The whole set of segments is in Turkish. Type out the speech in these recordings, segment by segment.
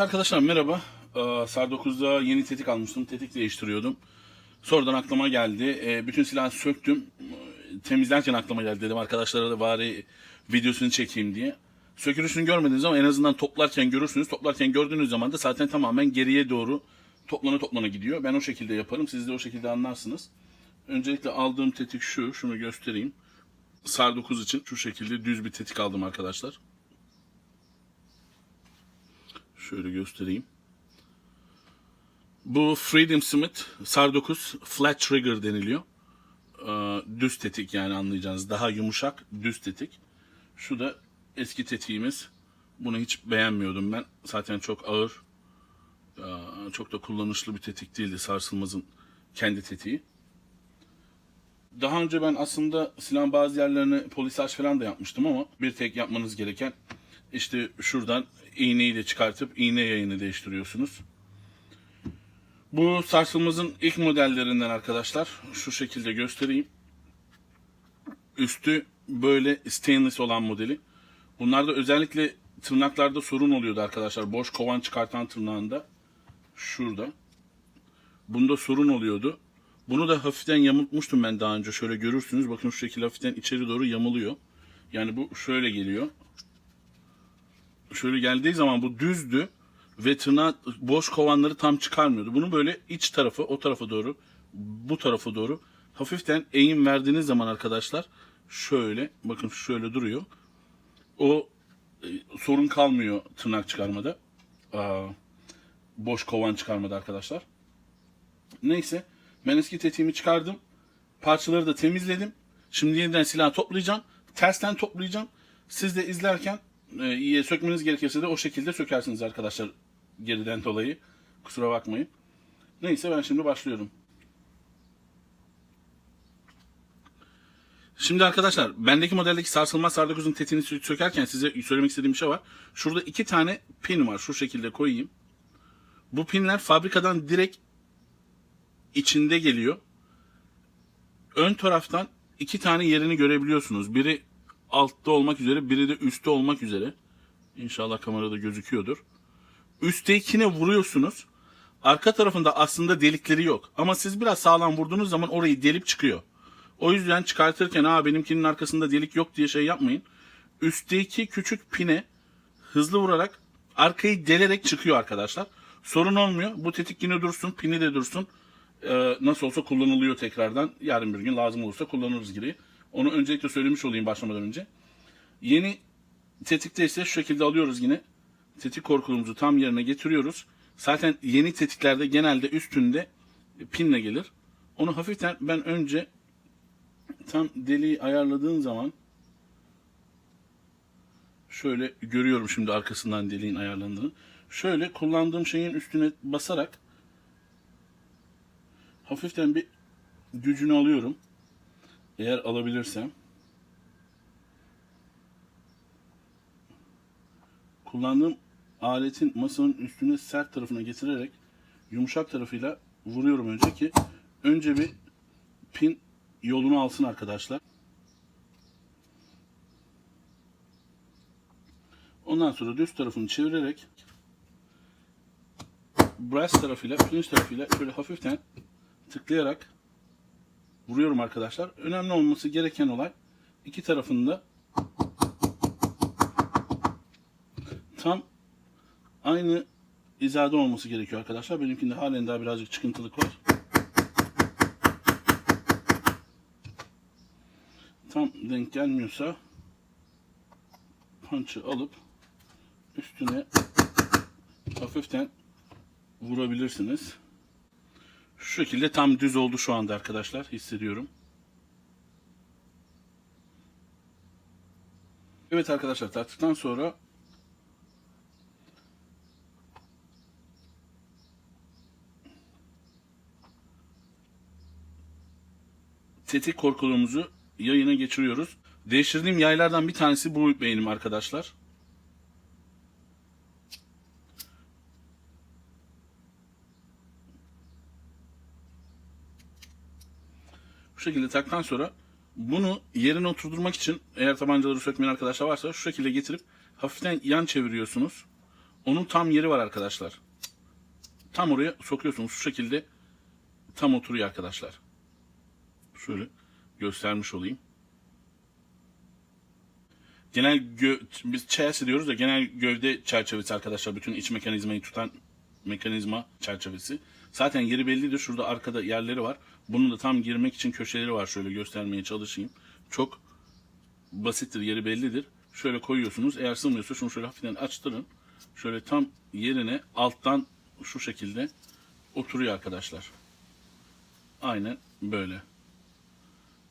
Arkadaşlar merhaba. Ee, SAR 9'da yeni tetik almıştım. Tetik değiştiriyordum. Sonradan aklıma geldi. Ee, bütün silahı söktüm. Ee, Temizlerken aklıma geldi dedim arkadaşlara da bari videosunu çekeyim diye. Sökülüşünü görmediniz ama en azından toplarken görürsünüz. Toplarken gördüğünüz zaman da zaten tamamen geriye doğru toplana toplana gidiyor. Ben o şekilde yaparım. Siz de o şekilde anlarsınız. Öncelikle aldığım tetik şu. Şunu göstereyim. SAR 9 için şu şekilde düz bir tetik aldım arkadaşlar. Şöyle göstereyim. Bu Freedom Smith SAR 9 Flat Trigger deniliyor. Ee, düz tetik yani anlayacağınız. Daha yumuşak düz tetik. Şu da eski tetiğimiz. Bunu hiç beğenmiyordum ben. Zaten çok ağır. ee, Çok da kullanışlı bir tetik değildi. Sarsılmaz'ın kendi tetiği. Daha önce ben aslında silahın bazı yerlerini polisaj falan da yapmıştım ama bir tek yapmanız gereken işte şuradan iğneyi de çıkartıp iğne yayını değiştiriyorsunuz. Bu sarsılmazın ilk modellerinden arkadaşlar. Şu şekilde göstereyim. Üstü böyle stainless olan modeli. Bunlarda özellikle tırnaklarda sorun oluyordu arkadaşlar. Boş kovan çıkartan tırnağında. Şurada. Bunda sorun oluyordu. Bunu da hafiften yamultmuştum ben daha önce. Şöyle görürsünüz. Bakın şu şekilde hafiften içeri doğru yamuluyor. Yani bu şöyle geliyor. Şöyle geldiği zaman bu düzdü ve tırnağı boş kovanları tam çıkarmıyordu. Bunu böyle iç tarafı o tarafa doğru bu tarafa doğru hafiften eğim verdiğiniz zaman arkadaşlar şöyle bakın şöyle duruyor. O e, sorun kalmıyor tırnak çıkarmada. Aa, boş kovan çıkarmada arkadaşlar. Neyse ben eski tetiğimi çıkardım. Parçaları da temizledim. Şimdi yeniden silahı toplayacağım. Tersten toplayacağım. Siz de izlerken e, sökmeniz gerekirse de o şekilde sökersiniz arkadaşlar geriden dolayı. Kusura bakmayın. Neyse ben şimdi başlıyorum. Şimdi arkadaşlar bendeki modeldeki sarsılmaz SAR 9'un tetiğini sö- sökerken size söylemek istediğim bir şey var. Şurada iki tane pin var. Şu şekilde koyayım. Bu pinler fabrikadan direkt içinde geliyor. Ön taraftan iki tane yerini görebiliyorsunuz. Biri altta olmak üzere, biri de üstte olmak üzere. İnşallah kamerada gözüküyordur. Üsttekine vuruyorsunuz. Arka tarafında aslında delikleri yok. Ama siz biraz sağlam vurduğunuz zaman orayı delip çıkıyor. O yüzden çıkartırken ha benimkinin arkasında delik yok diye şey yapmayın. Üstteki küçük pine hızlı vurarak arkayı delerek çıkıyor arkadaşlar. Sorun olmuyor. Bu tetik yine dursun, pini de dursun. Ee, nasıl olsa kullanılıyor tekrardan. Yarın bir gün lazım olursa kullanırız gibi. Onu öncelikle söylemiş olayım başlamadan önce. Yeni tetikte ise şu şekilde alıyoruz yine. Tetik korkulumuzu tam yerine getiriyoruz. Zaten yeni tetiklerde genelde üstünde pinle gelir. Onu hafiften ben önce tam deliği ayarladığım zaman şöyle görüyorum şimdi arkasından deliğin ayarlandığını. Şöyle kullandığım şeyin üstüne basarak hafiften bir gücünü alıyorum. Eğer alabilirsem. Kullandığım aletin masanın üstüne sert tarafına getirerek yumuşak tarafıyla vuruyorum önce ki önce bir pin yolunu alsın arkadaşlar. Ondan sonra düz tarafını çevirerek brass tarafıyla, pirinç tarafıyla şöyle hafiften tıklayarak vuruyorum arkadaşlar. Önemli olması gereken olay iki tarafında tam aynı hizada olması gerekiyor arkadaşlar. Benimkinde halen daha birazcık çıkıntılık var. Tam denk gelmiyorsa punch'ı alıp üstüne hafiften vurabilirsiniz. Şu şekilde tam düz oldu şu anda arkadaşlar. Hissediyorum. Evet arkadaşlar tarttıktan sonra tetik korkuluğumuzu yayına geçiriyoruz. Değiştirdiğim yaylardan bir tanesi bu benim arkadaşlar. Bu şekilde taktan sonra bunu yerine oturdurmak için eğer tabancaları sökmeyen arkadaşlar varsa şu şekilde getirip hafiften yan çeviriyorsunuz. Onun tam yeri var arkadaşlar. Tam oraya sokuyorsunuz. Şu şekilde tam oturuyor arkadaşlar. Şöyle göstermiş olayım. Genel biz chassis diyoruz da genel gövde çerçevesi arkadaşlar. Bütün iç mekanizmayı tutan mekanizma çerçevesi. Zaten yeri bellidir. Şurada arkada yerleri var. Bunun da tam girmek için köşeleri var. Şöyle göstermeye çalışayım. Çok basittir. Yeri bellidir. Şöyle koyuyorsunuz. Eğer sığmıyorsa şunu şöyle hafiften açtırın. Şöyle tam yerine alttan şu şekilde oturuyor arkadaşlar. Aynen böyle.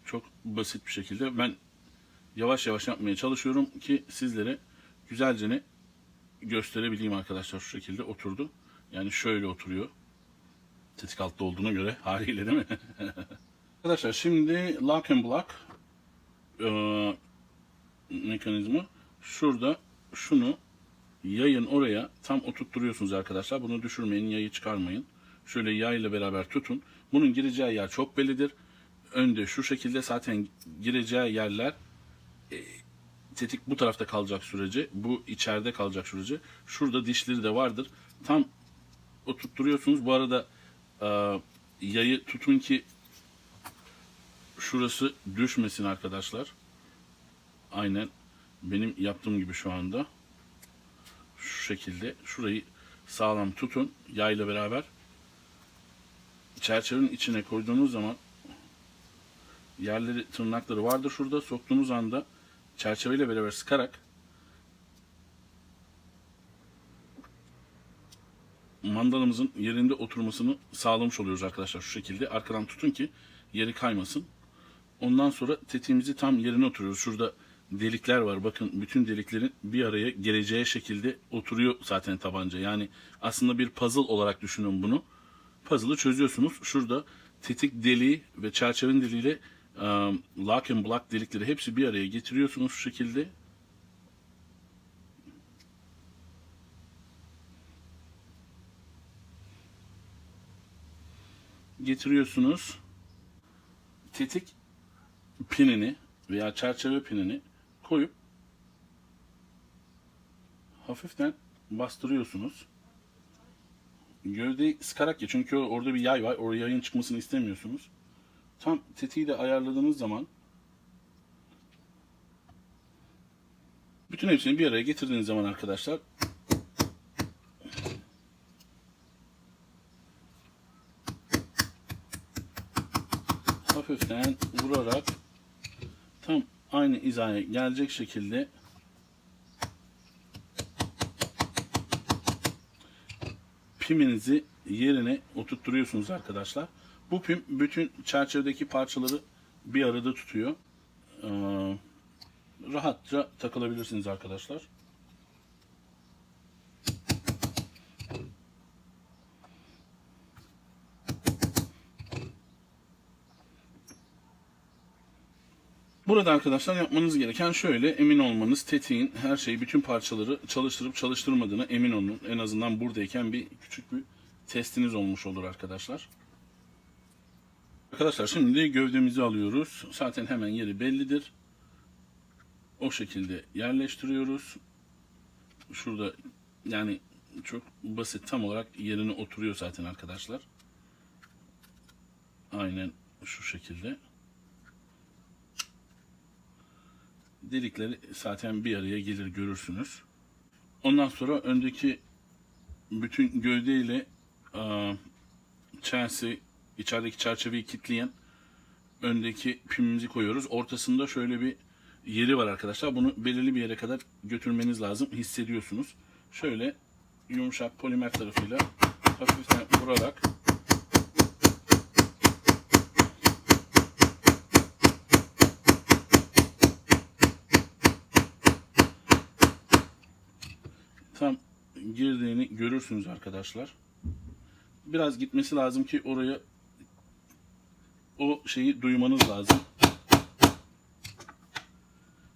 Çok basit bir şekilde. Ben yavaş yavaş yapmaya çalışıyorum ki sizlere güzelce ne gösterebileyim arkadaşlar. Şu şekilde oturdu. Yani şöyle oturuyor. Tetik altta olduğuna göre haliyle değil mi? arkadaşlar şimdi lock and block eee, mekanizma şurada şunu yayın oraya tam oturtturuyorsunuz arkadaşlar. Bunu düşürmeyin, yayı çıkarmayın. Şöyle yayla beraber tutun. Bunun gireceği yer çok bellidir. Önde şu şekilde zaten gireceği yerler e, tetik bu tarafta kalacak sürece, bu içeride kalacak sürece. Şurada dişleri de vardır. Tam oturtturuyorsunuz. Bu arada e, yayı tutun ki şurası düşmesin arkadaşlar. Aynen benim yaptığım gibi şu anda. Şu şekilde şurayı sağlam tutun yayla beraber. Çerçevenin içine koyduğunuz zaman yerleri tırnakları vardır şurada. Soktuğunuz anda çerçeveyle beraber sıkarak mandalımızın yerinde oturmasını sağlamış oluyoruz arkadaşlar şu şekilde arkadan tutun ki yeri kaymasın ondan sonra tetiğimizi tam yerine oturuyoruz şurada delikler var. Bakın bütün deliklerin bir araya geleceği şekilde oturuyor zaten tabanca. Yani aslında bir puzzle olarak düşünün bunu. Puzzle'ı çözüyorsunuz. Şurada tetik deliği ve çerçevenin deliğiyle um, lock and block delikleri hepsi bir araya getiriyorsunuz şu şekilde. Getiriyorsunuz. Tetik pinini veya çerçeve pinini koyup hafiften bastırıyorsunuz. Gövdeyi sıkarak ya çünkü orada bir yay var. Oraya yayın çıkmasını istemiyorsunuz. Tam tetiği de ayarladığınız zaman bütün hepsini bir araya getirdiğiniz zaman arkadaşlar hafiften vurarak tam aynı hizaya gelecek şekilde piminizi yerine oturtturuyorsunuz arkadaşlar. Bu pim bütün çerçevedeki parçaları bir arada tutuyor. Ee, rahatça takılabilirsiniz arkadaşlar. Burada arkadaşlar yapmanız gereken şöyle emin olmanız tetiğin her şeyi bütün parçaları çalıştırıp çalıştırmadığını emin olun. En azından buradayken bir küçük bir testiniz olmuş olur arkadaşlar. Arkadaşlar şimdi gövdemizi alıyoruz. Zaten hemen yeri bellidir. O şekilde yerleştiriyoruz. Şurada yani çok basit tam olarak yerine oturuyor zaten arkadaşlar. Aynen şu şekilde. Delikleri zaten bir araya gelir görürsünüz. Ondan sonra öndeki bütün gövdeyle e, chassis içerideki çerçeveyi kilitleyen öndeki pimimizi koyuyoruz. Ortasında şöyle bir yeri var arkadaşlar. Bunu belirli bir yere kadar götürmeniz lazım. Hissediyorsunuz. Şöyle yumuşak polimer tarafıyla hafiften vurarak tam girdiğini görürsünüz arkadaşlar. Biraz gitmesi lazım ki oraya o şeyi duymanız lazım.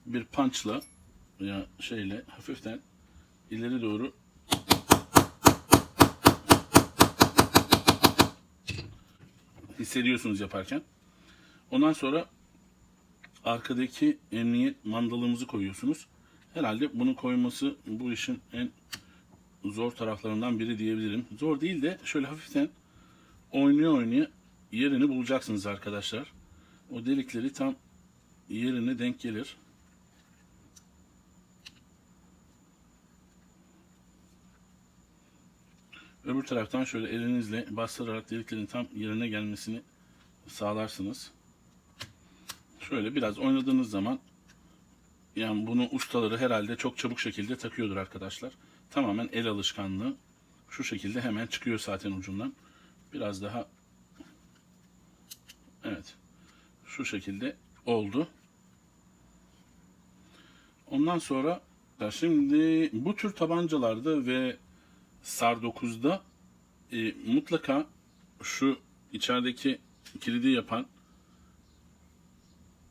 Bir punchla ya şeyle hafiften ileri doğru hissediyorsunuz yaparken. Ondan sonra arkadaki emniyet mandalımızı koyuyorsunuz. Herhalde bunu koyması bu işin en zor taraflarından biri diyebilirim. Zor değil de şöyle hafiften oynaya oynaya yerini bulacaksınız arkadaşlar. O delikleri tam yerine denk gelir. Öbür taraftan şöyle elinizle bastırarak deliklerin tam yerine gelmesini sağlarsınız. Şöyle biraz oynadığınız zaman yani bunu ustaları herhalde çok çabuk şekilde takıyordur arkadaşlar. Tamamen el alışkanlığı. Şu şekilde hemen çıkıyor zaten ucundan. Biraz daha Evet. Şu şekilde oldu. Ondan sonra şimdi bu tür tabancalarda ve SAR 9'da e, mutlaka şu içerideki kilidi yapan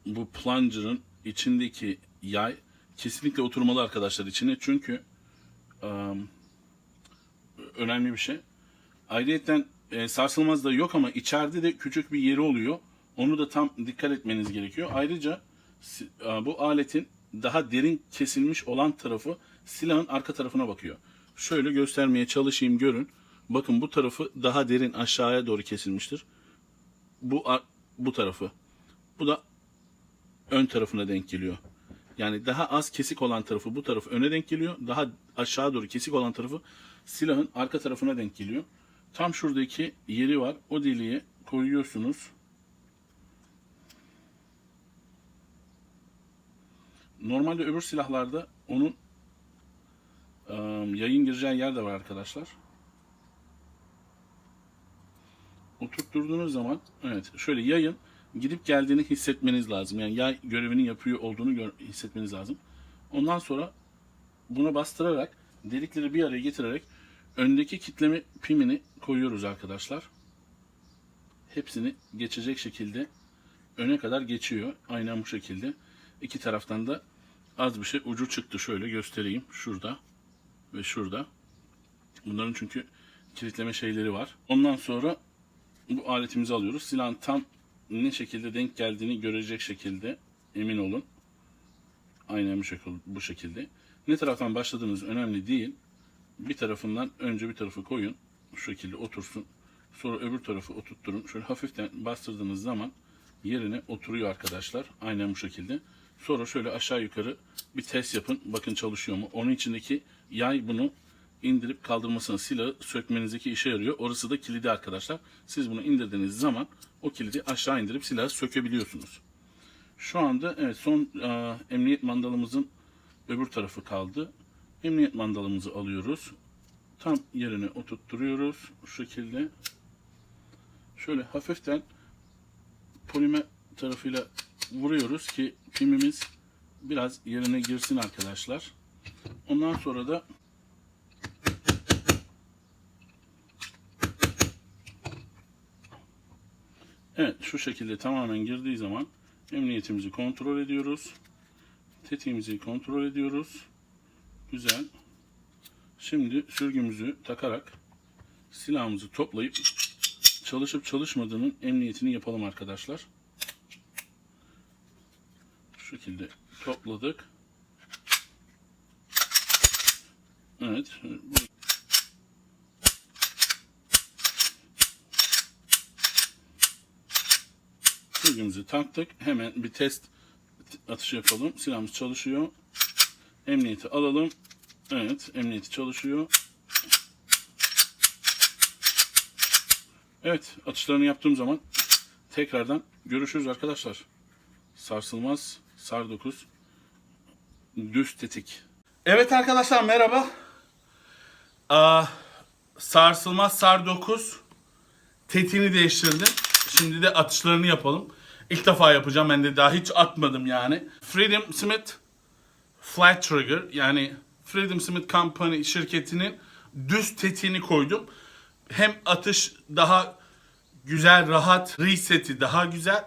bu plunger'ın içindeki yay kesinlikle oturmalı arkadaşlar içine çünkü ım, önemli bir şey. Ayrıyeten e, sarsılmaz da yok ama içeride de küçük bir yeri oluyor. Onu da tam dikkat etmeniz gerekiyor. Ayrıca bu aletin daha derin kesilmiş olan tarafı silahın arka tarafına bakıyor. Şöyle göstermeye çalışayım görün. Bakın bu tarafı daha derin aşağıya doğru kesilmiştir. Bu bu tarafı. Bu da ön tarafına denk geliyor. Yani daha az kesik olan tarafı bu tarafı öne denk geliyor. Daha aşağı doğru kesik olan tarafı silahın arka tarafına denk geliyor. Tam şuradaki yeri var. O deliğe koyuyorsunuz. Normalde öbür silahlarda onun ıı, yayın gireceği yer de var arkadaşlar. Oturtturduğunuz zaman evet şöyle yayın gidip geldiğini hissetmeniz lazım. Yani yay görevini yapıyor olduğunu hissetmeniz lazım. Ondan sonra buna bastırarak delikleri bir araya getirerek öndeki kitleme pimini koyuyoruz arkadaşlar. Hepsini geçecek şekilde öne kadar geçiyor. Aynen bu şekilde. İki taraftan da az bir şey ucu çıktı. Şöyle göstereyim. Şurada ve şurada. Bunların çünkü kilitleme şeyleri var. Ondan sonra bu aletimizi alıyoruz. Silahın tam ne şekilde denk geldiğini görecek şekilde emin olun. Aynen bu şekilde. Ne taraftan başladığınız önemli değil. Bir tarafından önce bir tarafı koyun. Şu şekilde otursun. Sonra öbür tarafı oturtturun. Şöyle hafiften bastırdığınız zaman yerine oturuyor arkadaşlar. Aynen bu şekilde. Sonra şöyle aşağı yukarı bir test yapın. Bakın çalışıyor mu? Onun içindeki yay bunu indirip kaldırmasını silahı sökmenizdeki işe yarıyor. Orası da kilidi arkadaşlar. Siz bunu indirdiğiniz zaman o kilidi aşağı indirip silahı sökebiliyorsunuz. Şu anda evet son e, emniyet mandalımızın öbür tarafı kaldı. Emniyet mandalımızı alıyoruz. Tam yerine oturtturuyoruz. Şu şekilde. Şöyle hafiften polimer tarafıyla vuruyoruz ki pimimiz biraz yerine girsin arkadaşlar. Ondan sonra da Evet şu şekilde tamamen girdiği zaman emniyetimizi kontrol ediyoruz. Tetiğimizi kontrol ediyoruz. Güzel. Şimdi sürgümüzü takarak silahımızı toplayıp çalışıp çalışmadığının emniyetini yapalım arkadaşlar. Şu şekilde topladık. Evet. Sürgümüzü taktık. Hemen bir test atışı yapalım. Silahımız çalışıyor. Emniyeti alalım. Evet, emniyeti çalışıyor. Evet, atışlarını yaptığım zaman tekrardan görüşürüz arkadaşlar. Sarsılmaz SAR 9 düz tetik. Evet arkadaşlar merhaba. Aa, sarsılmaz SAR 9 tetiğini değiştirdim. Şimdi de atışlarını yapalım. İlk defa yapacağım. Ben de daha hiç atmadım yani. Freedom Smith Flat Trigger yani Freedom Smith Company şirketinin düz tetiğini koydum. Hem atış daha güzel, rahat, reseti daha güzel.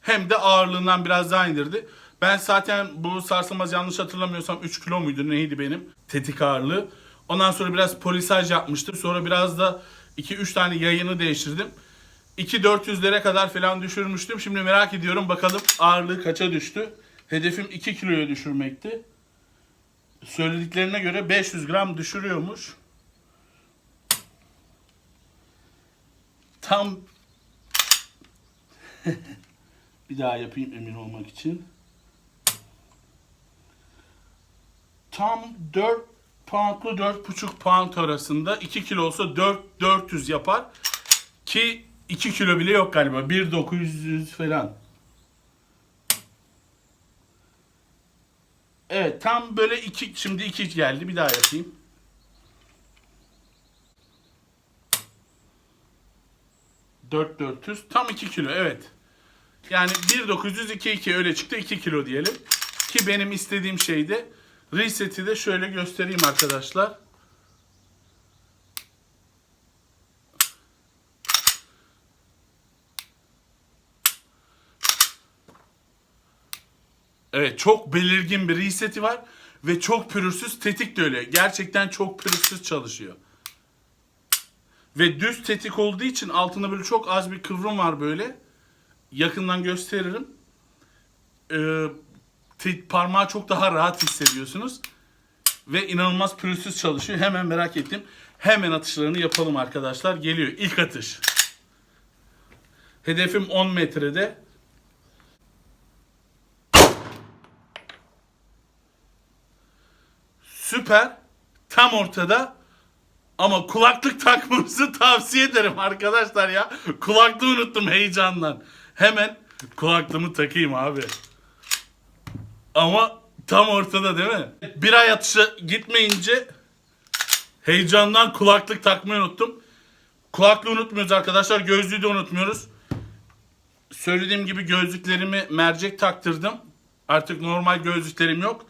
Hem de ağırlığından biraz daha indirdi. Ben zaten bu sarsılmaz yanlış hatırlamıyorsam 3 kilo muydu neydi benim tetik ağırlığı. Ondan sonra biraz polisaj yapmıştım. Sonra biraz da 2-3 tane yayını değiştirdim. 2-400'lere kadar falan düşürmüştüm. Şimdi merak ediyorum bakalım ağırlığı kaça düştü. Hedefim 2 kiloya düşürmekti. Söylediklerine göre 500 gram düşürüyormuş. Tam bir daha yapayım emin olmak için. Tam 4 poundlu 4,5 pound arasında 2 kilo olsa 4 400 yapar ki 2 kilo bile yok galiba. 1.900 falan. Evet tam böyle 2 şimdi 2 geldi. Bir daha yapayım. Dört 400 tam 2 kilo evet. Yani 1.900 2 2 öyle çıktı 2 kilo diyelim. Ki benim istediğim şeyde reset'i de şöyle göstereyim arkadaşlar. Evet çok belirgin bir reseti var ve çok pürüzsüz tetik de öyle. Gerçekten çok pürüzsüz çalışıyor. Ve düz tetik olduğu için altında böyle çok az bir kıvrım var böyle. Yakından gösteririm. Ee, parmağı çok daha rahat hissediyorsunuz. Ve inanılmaz pürüzsüz çalışıyor. Hemen merak ettim. Hemen atışlarını yapalım arkadaşlar. Geliyor ilk atış. Hedefim 10 metrede. Süper. Tam ortada. Ama kulaklık takmanızı tavsiye ederim arkadaşlar ya. Kulaklığı unuttum heyecandan. Hemen kulaklığımı takayım abi. Ama tam ortada değil mi? Bir ay atışı gitmeyince heyecandan kulaklık takmayı unuttum. Kulaklığı unutmuyoruz arkadaşlar. Gözlüğü de unutmuyoruz. Söylediğim gibi gözlüklerimi mercek taktırdım. Artık normal gözlüklerim yok.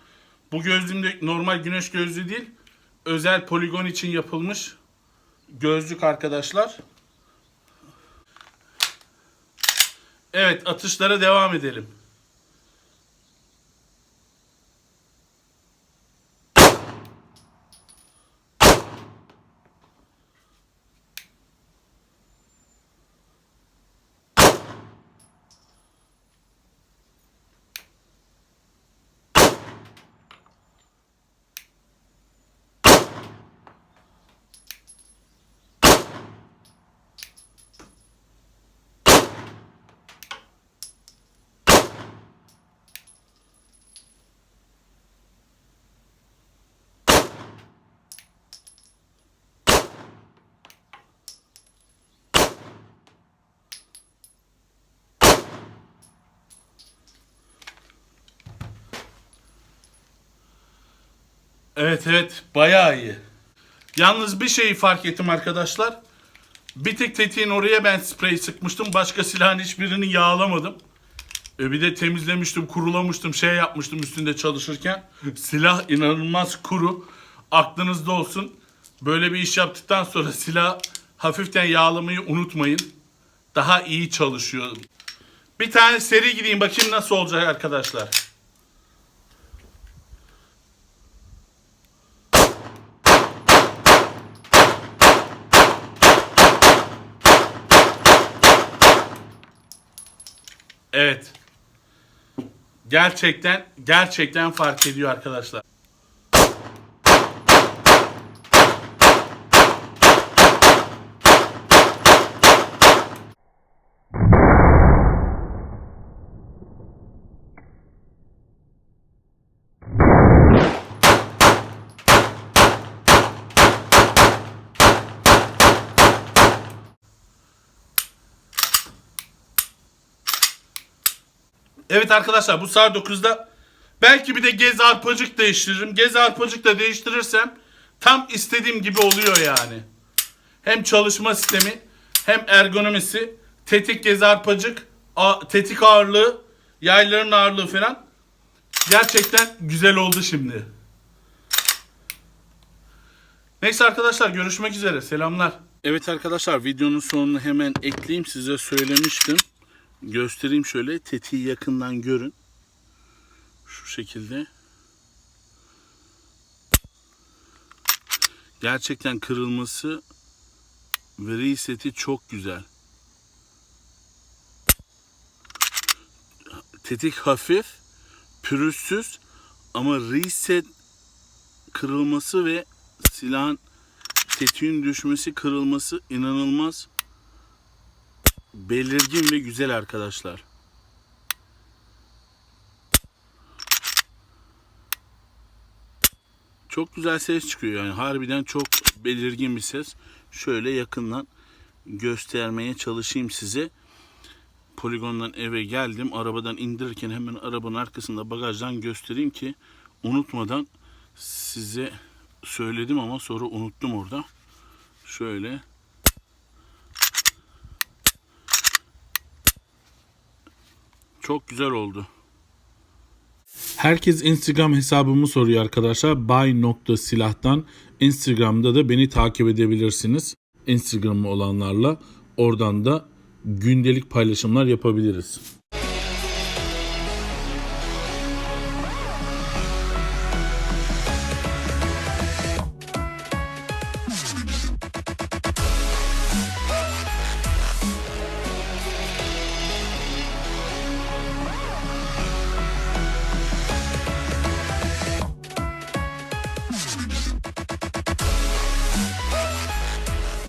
Bu gözlüğüm de normal güneş gözlüğü değil. Özel poligon için yapılmış gözlük arkadaşlar. Evet atışlara devam edelim. Evet evet bayağı iyi. Yalnız bir şeyi fark ettim arkadaşlar. Bir tek tetiğin oraya ben sprey sıkmıştım. Başka silahın hiçbirini yağlamadım. E bir de temizlemiştim, kurulamıştım, şey yapmıştım üstünde çalışırken. Silah inanılmaz kuru. Aklınızda olsun. Böyle bir iş yaptıktan sonra silah hafiften yağlamayı unutmayın. Daha iyi çalışıyor. Bir tane seri gideyim bakayım nasıl olacak arkadaşlar. Evet. Gerçekten gerçekten fark ediyor arkadaşlar. Evet arkadaşlar bu saat 9'da belki bir de gez arpacık değiştiririm. Gez arpacık da değiştirirsem tam istediğim gibi oluyor yani. Hem çalışma sistemi hem ergonomisi, tetik gez arpacık, tetik ağırlığı, yayların ağırlığı falan gerçekten güzel oldu şimdi. Neyse arkadaşlar görüşmek üzere. Selamlar. Evet arkadaşlar videonun sonunu hemen ekleyeyim. Size söylemiştim. Göstereyim şöyle. Tetiği yakından görün. Şu şekilde. Gerçekten kırılması ve reseti çok güzel. Tetik hafif, pürüzsüz ama reset kırılması ve silahın tetiğin düşmesi, kırılması inanılmaz belirgin ve güzel arkadaşlar. Çok güzel ses çıkıyor yani harbiden çok belirgin bir ses. Şöyle yakından göstermeye çalışayım size. Poligondan eve geldim. Arabadan indirirken hemen arabanın arkasında bagajdan göstereyim ki unutmadan size söyledim ama sonra unuttum orada. Şöyle Çok güzel oldu. Herkes Instagram hesabımı soruyor arkadaşlar. Bay.silahtan Instagram'da da beni takip edebilirsiniz. Instagram'ı olanlarla oradan da gündelik paylaşımlar yapabiliriz.